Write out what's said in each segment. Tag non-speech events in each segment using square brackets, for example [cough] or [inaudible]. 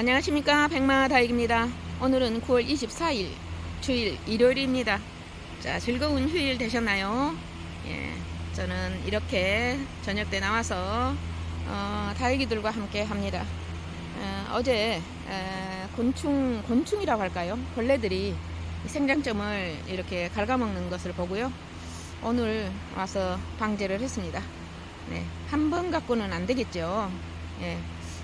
안녕하십니까 백마 다익입니다. 오늘은 9월 24일 주일 일요일입니다. 자 즐거운 휴일 되셨나요? 예, 저는 이렇게 저녁 때 나와서 어, 다익이들과 함께 합니다. 어, 제 곤충 곤충이라고 할까요? 벌레들이 생장점을 이렇게 갉아먹는 것을 보고요. 오늘 와서 방제를 했습니다. 네, 한 번 갖고는 안 되겠죠. 예,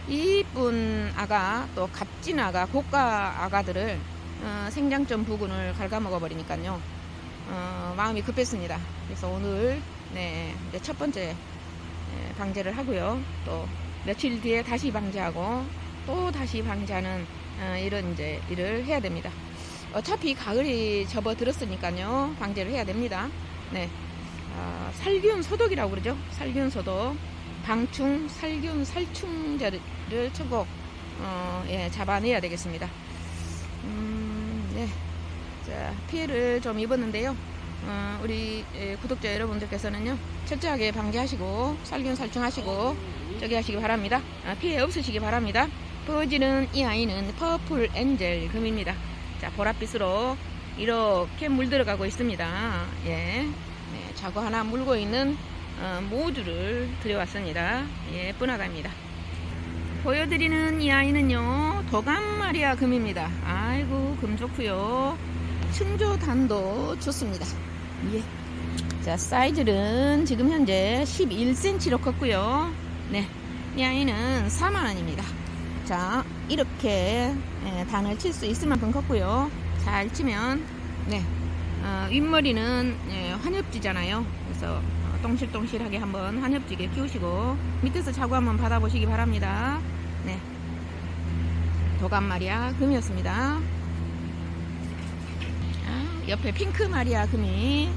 이쁜 아가 또 값진 아가 고가 아가들을 어, 생장점 부근을 갉아먹어 버리니까요. 어, 마음이 급했습니다. 그래서 오늘 네, 이제 첫 번째 예, 방제를 하고요. 또 며칠 뒤에 다시 방제하고 또 다시 방제하는 어, 이런 이제 일을 해야 됩니다. 어차피 가을이 접어들었으니까요. 방제를 해야 됩니다. 네. 어, 살균 소독이라고 그러죠. 살균 소독. 방충, 살균, 살충제를 천국 어, 예, 잡아내야 되겠습니다. 음, 네. 자, 피해를 좀 입었는데요. 어, 우리 예, 구독자 여러분들께서는요, 철저하게 방지하시고, 살균, 살충하시고, 저기 하시기 바랍니다. 아, 피해 없으시기 바랍니다. 보여지는 이 아이는 퍼플 엔젤 금입니다. 자, 보랏빛으로 이렇게 물들어가고 있습니다. 예. 네, 자구 하나 물고 있는 어, 모두를 들여왔습니다. 예쁜 아가입니다. 보여드리는 이 아이는요, 도감 마리아 금입니다. 아이고, 금 좋고요 층조단도 좋습니다. 예. 자, 사이즈는 지금 현재 11cm로 컸고요. 네. 이 아이는 4만원입니다. 자, 이렇게 예, 단을 칠 수 있을 만큼 컸고요. 잘 치면, 네. 어, 윗머리는 예, 환엽지잖아요. 그래서 어, 똥실똥실하게 한번 환엽지게 키우시고 밑에서 자구 한번 받아보시기 바랍니다. 네. 도감 마리아 금이었습니다. 아, 옆에 핑크 마리아 금이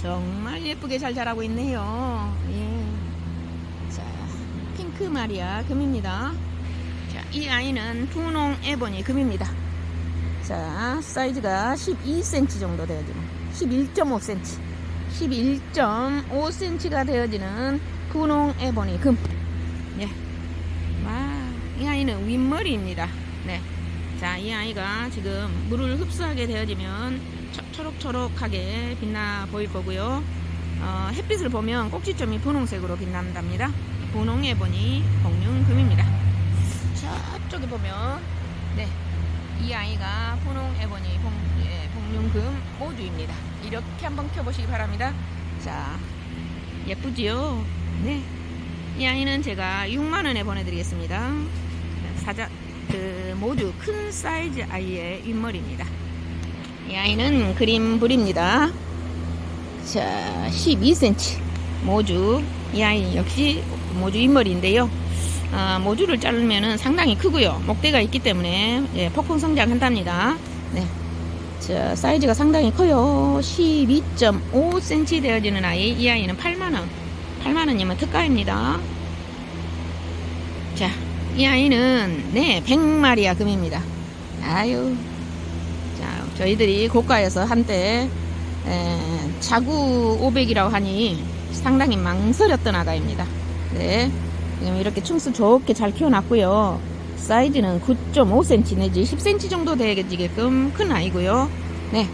정말 예쁘게 잘 자라고 있네요. 예. 자, 핑크 마리아 금입니다. 자, 이 아이는 분홍 에보니 금입니다. 자, 사이즈가 12cm 정도 되어지는 11.5cm, 11.5cm가 되어지는 분홍 에보니 금. 예. 와, 이 아이는 윗머리입니다. 네. 자, 이 아이가 지금 물을 흡수하게 되어지면 초, 초록초록하게 빛나 보일 거고요. 어, 햇빛을 보면 꼭지점이 분홍색으로 빛난답니다. 분홍 에보니 공룡금입니다. 저쪽에 보면 네. 이 아이가 분홍 에보니 봉, 예, 복륜금 모주입니다. 이렇게 한번 켜보시기 바랍니다. 자, 예쁘지요? 네. 이 아이는 제가 6만원에 보내드리겠습니다. 사자, 그, 모주 큰 사이즈 아이의 윗머리입니다. 이 아이는 그린불입니다. 자, 12cm. 모주. 이 아이 역시 모주 윗머리인데요. 아, 모주를 자르면은 상당히 크고요. 목대가 있기 때문에 예, 폭풍 성장한답니다. 네. 자, 사이즈가 상당히 커요. 12.5cm 되어지는 아이. 이 아이는 8만원. 8만원이면 특가입니다. 자, 이 아이는, 네, 100마리아 금입니다. 아유. 자, 저희들이 고가에서 한때, 에, 자구 500이라고 하니 상당히 망설였던 아가입니다. 네. 지금 이렇게 충수 좋게 잘 키워놨고요. 사이즈는 9.5cm 내지 10cm 정도 되게끔 큰 아이고요. 네,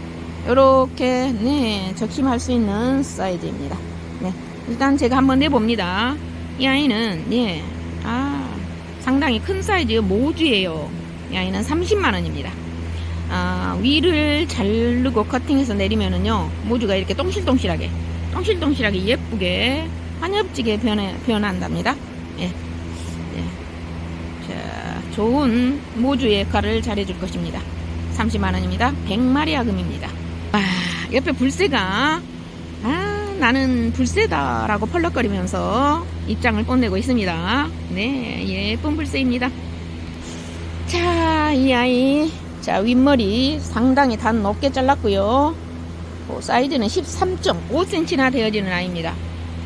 이렇게 네 적심할 수 있는 사이즈입니다. 네, 일단 제가 한번 내봅니다. 이 아이는 네, 아 상당히 큰 사이즈 모주예요. 이 아이는 30만 원입니다. 아, 위를 자르고 커팅해서 내리면은요 모주가 이렇게 똥실똥실하게 똥실똥실하게 예쁘게 환엽지게 변해, 변한답니다. 예. 예. 자, 좋은 모주의 역할을 잘해줄 것입니다. 30만원입니다. 100마리아 금입니다. 아, 옆에 불새가, 아, 나는 불새다라고 펄럭거리면서 입장을 뽐내고 있습니다. 네, 예쁜 불새입니다. 자, 이 아이. 자, 윗머리 상당히 단 높게 잘랐고요. 어, 사이즈는 13.5cm나 되어지는 아이입니다.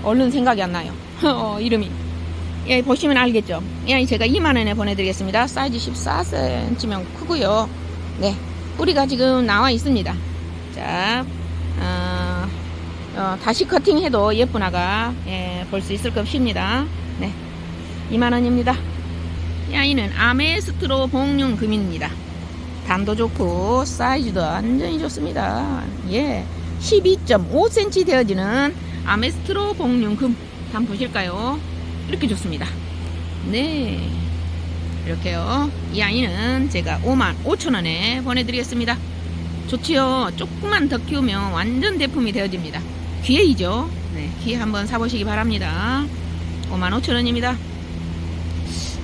얼른 생각이 안 나요. [laughs] 어, 이름이. 예, 보시면 알겠죠. 예, 제가 2만원에 보내드리겠습니다. 사이즈 14cm면 크고요 네. 뿌리가 지금 나와 있습니다. 자, 어, 어, 다시 커팅해도 예쁜 아가, 예, 볼 수 있을 것입니다. 네. 2만원입니다. 이 아이는 아메스트로 복륜 금입니다. 단도 좋고 사이즈도 완전히 좋습니다. 예. 12.5cm 되어지는 아메스트로 복륜 금. 한번 보실까요? 이렇게 좋습니다. 네. 이렇게요. 이 아이는 제가 5만 5천원에 보내드리겠습니다. 좋지요. 조금만 더 키우면 완전 대품이 되어집니다. 기회이죠. 네, 기회 한번 사보시기 바랍니다. 5만 5천원입니다.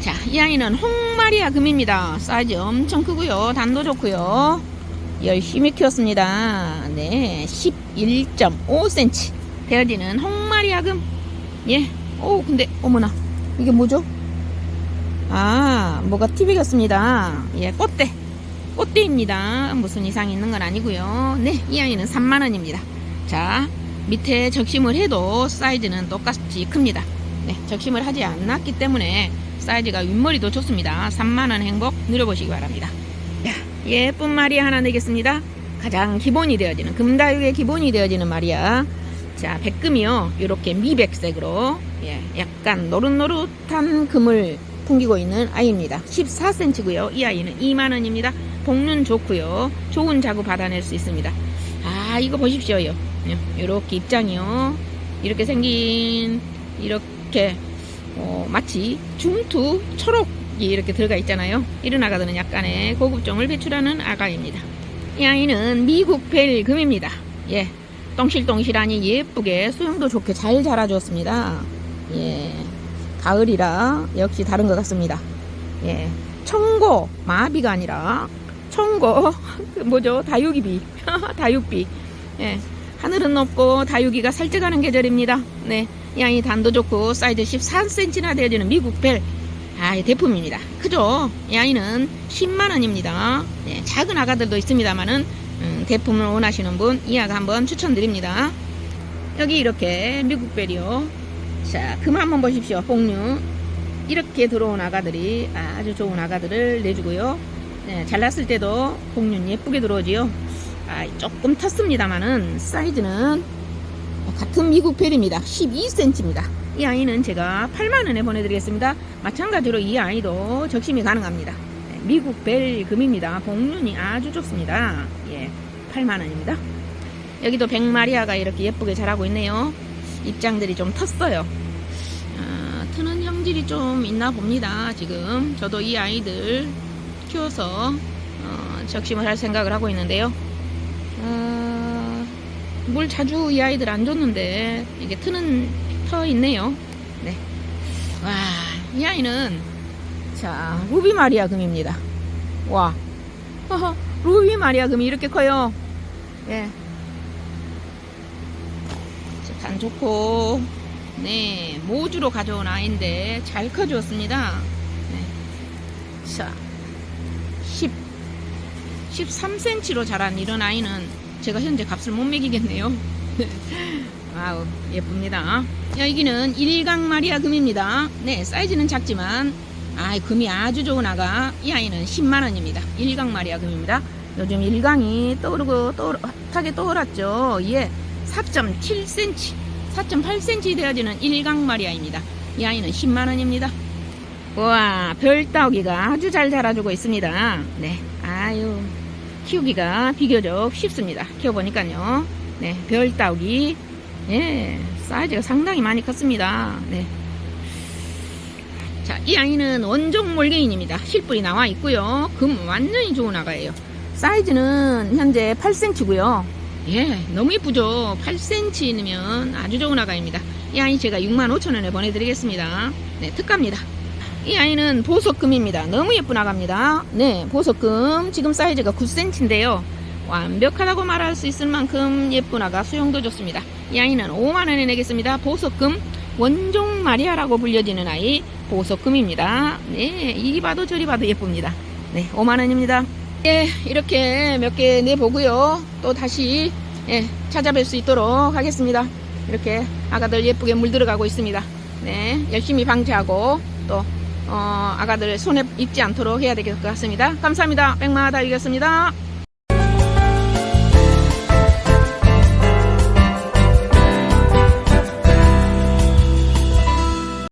자, 이 아이는 홍마리아 금입니다. 사이즈 엄청 크고요. 단도 좋고요. 열심히 키웠습니다. 네, 11.5cm 되어지는 홍마리아 금. 예. 오, 근데 어머나. 이게 뭐죠? 아, 뭐가 TV 같습니다. 예, 꽃대. 꽃대입니다. 무슨 이상이 있는 건 아니고요. 네, 이 아이는 3만 원입니다. 자, 밑에 적심을 해도 사이즈는 똑같이 큽니다. 네, 적심을 하지 않았기 때문에 사이즈가 윗머리도 좋습니다. 3만 원 행복 누려보시기 바랍니다. 야, 예쁜 말이 하나 내겠습니다. 가장 기본이 되어지는 금다육의 기본이 되어지는 말이야. 자, 백금이요. 이렇게 미백색으로 예, 약간 노릇노릇한 금을 풍기고 있는 아이입니다. 14cm고요. 이 아이는 2만 원입니다. 복륜 좋고요. 좋은 자구 받아낼 수 있습니다. 아, 이거 보십시오요. 이렇게 입장이요. 이렇게 생긴 이렇게 어, 마치 중투 초록이 이렇게 들어가 있잖아요. 이런 아가들은 약간의 고급종을 배출하는 아가입니다. 이 아이는 미국 벨금입니다. 예, 똥실똥실하니 예쁘게 수영도 좋게 잘 자라주었습니다. 예, 가을이라 역시 다른 것 같습니다. 예, 청고 마비가 아니라 청고 그 [laughs] 뭐죠 다육이비 [laughs] 다육비 예, 하늘은 높고 다육이가 살쪄가는 계절입니다. 네, 이 아이 단도 좋고 사이즈 14cm나 되어지는 미국 벨 아, 대품입니다. 크죠? 이 아이는 10만 원입니다. 네, 작은 아가들도 있습니다만은 음, 대품을 원하시는 분이 아가 한번 추천드립니다. 여기 이렇게 미국 벨이요. 자, 금 한번 보십시오. 복류. 이렇게 들어온 아가들이 아주 좋은 아가들을 내주고요. 네, 잘났을 때도 복륜 예쁘게 들어오지요. 아, 조금 텄습니다만은 사이즈는 같은 미국 벨입니다. 12cm입니다. 이 아이는 제가 8만원에 보내드리겠습니다. 마찬가지로 이 아이도 적심이 가능합니다. 네, 미국 벨 금입니다. 복륜이 아주 좋습니다. 예, 8만원입니다. 여기도 백마리아가 이렇게 예쁘게 자라고 있네요. 입장들이 좀 텄어요. 아, 트는 형질이 좀 있나 봅니다. 지금 저도 이 아이들 키워서 어, 적심을 할 생각을 하고 있는데요. 어, 물 자주 이 아이들 안 줬는데 이게 트는 터 있네요. 네. 와, 이 아이는 자 루비 마리아 금입니다. 와, 루비 마리아 금이 이렇게 커요. 예. 자, 간 좋고 네 모주로 가져온 아이인데 잘 커주었습니다. 네. 자, 10 13cm로 자란 이런 아이는 제가 현재 값을 못 매기겠네요. [laughs] 와우, 예쁩니다. 여기는 일강 마리아 금입니다. 네, 사이즈는 작지만, 아, 금이 아주 좋은 아가. 이 아이는 10만원입니다. 일강 마리아 금입니다. 요즘 일강이 떠오르고, 떠오르게 떠오랐죠. 예, 4.7cm, 4.8cm 되어지는 일강 마리아입니다. 이 아이는 10만원입니다. 와, 별따오기가 아주 잘 자라주고 있습니다. 네, 아유, 키우기가 비교적 쉽습니다. 키워보니까요. 네, 별따오기. 예, 사이즈가 상당히 많이 컸습니다. 네. 자, 이 아이는 원종 몰개인입니다. 실뿔이 나와 있고요. 금 완전히 좋은 아가예요. 사이즈는 현재 8cm고요. 예, 너무 예쁘죠? 8cm면 아주 좋은 아가입니다. 이 아이 제가 65,000원에 보내드리겠습니다. 네, 특가입니다. 이 아이는 보석금입니다. 너무 예쁜 아가입니다. 네, 보석금. 지금 사이즈가 9cm인데요. 완벽하다고 말할 수 있을 만큼 예쁜 아가 수용도 좋습니다. 이 아이는 5만원에 내겠습니다. 보석금. 원종 마리아라고 불려지는 아이 보석금입니다. 네, 이리 봐도 저리 봐도 예쁩니다. 네, 5만원입니다. 예, 이렇게 몇 개 내보고요. 또 다시 예, 찾아뵐 수 있도록 하겠습니다. 이렇게 아가들 예쁘게 물 들어가고 있습니다. 네, 열심히 방치하고 또 어, 아가들 손에 입지 않도록 해야 될 것 같습니다. 감사합니다. 백마 다이겠습니다.